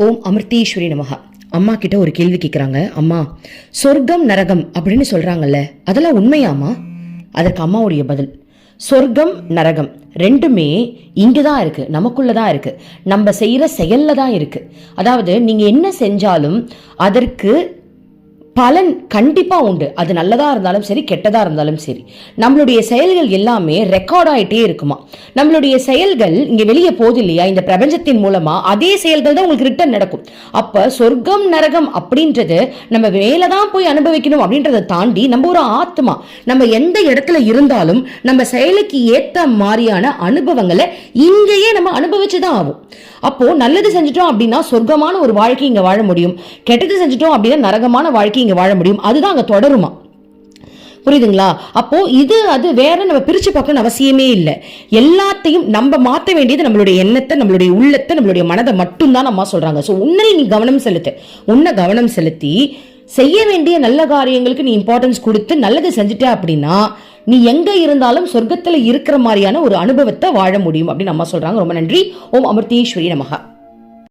ஓம் அமிர்தீஸ்வரி நமகா அம்மா கிட்ட ஒரு கேள்வி கேட்குறாங்க அம்மா சொர்க்கம் நரகம் அப்படின்னு சொல்கிறாங்கல்ல அதெல்லாம் உண்மையாம்மா? அதற்கு அம்மாவுடைய பதில் சொர்க்கம் நரகம் ரெண்டுமே இங்கே தான் இருக்குது நமக்குள்ளே தான் இருக்குது நம்ம செய்கிற செயலில் தான் இருக்குது அதாவது நீங்கள் என்ன செஞ்சாலும் அதற்கு பலன் கண்டிப்பாக உண்டு. அது நல்லதா இருந்தாலும் சரி கெட்டதா இருந்தாலும் சரி. நம்மளுடைய செயல்கள் எல்லாமே ரெக்கார்ட் ஆயிட்டே இருக்குமா? நம்மளுடைய செயல்கள் இங்க வெளியே போகுது இல்லையா? இந்த பிரபஞ்சத்தின் மூலமா அதே செயல்கள் தான் உங்களுக்கு ரிட்டர்ன் நடக்கும். அப்ப சொர்க்கம் நரகம் அப்படின்றது நம்ம மேல தான் போய் அனுபவிக்கணும் அப்படின்றத தாண்டி நம்ம ஒரு ஆத்மா. நம்ம எந்த இடத்துல இருந்தாலும் நம்ம செயலுக்கு ஏற்ற மாதிரியான அனுபவங்களை இங்கேயே நம்ம அனுபவிச்சு தான் ஆகும். அப்போ நல்லது செஞ்சிட்டோம் அப்படின்னா சொர்க்கமான ஒரு வாழ்க்கை இங்க வாழ முடியும். கெட்டது செஞ்சிட்டோம் அப்படின்னா நரகமான வாழ்க்கை இங்க வாழ முடியும். அதுதான் அங்கே தொடருமா? புரியுதுங்களா? அப்போ இது அது வேற நம்ம பிரிச்சு பார்க்கணும்னு அவசியமே இல்லை. எல்லாத்தையும் நம்ம மாற்ற வேண்டியது நம்மளுடைய எண்ணத்தை நம்மளுடைய உள்ளத்தை நம்மளுடைய மனதை மட்டும்தான் அம்மா சொல்றாங்க. ஸோ உன்னை நீ கவனம் செலுத்து. உன்னை கவனம் செலுத்தி செய்ய வேண்டிய நல்ல காரியங்களுக்கு நீ இம்பார்ட்டன்ஸ் கொடுத்து நல்லது செஞ்சுட்ட அப்படின்னா நீ எங்க இருந்தாலும் சொர்க்கத்துல இருக்கிற மாதிரியான ஒரு அனுபவத்தை வாழ முடியும் அப்படின்னு அம்மா சொல்றாங்க. ரொம்ப நன்றி. ஓம் அமிர்தீஸ்வரி நமகா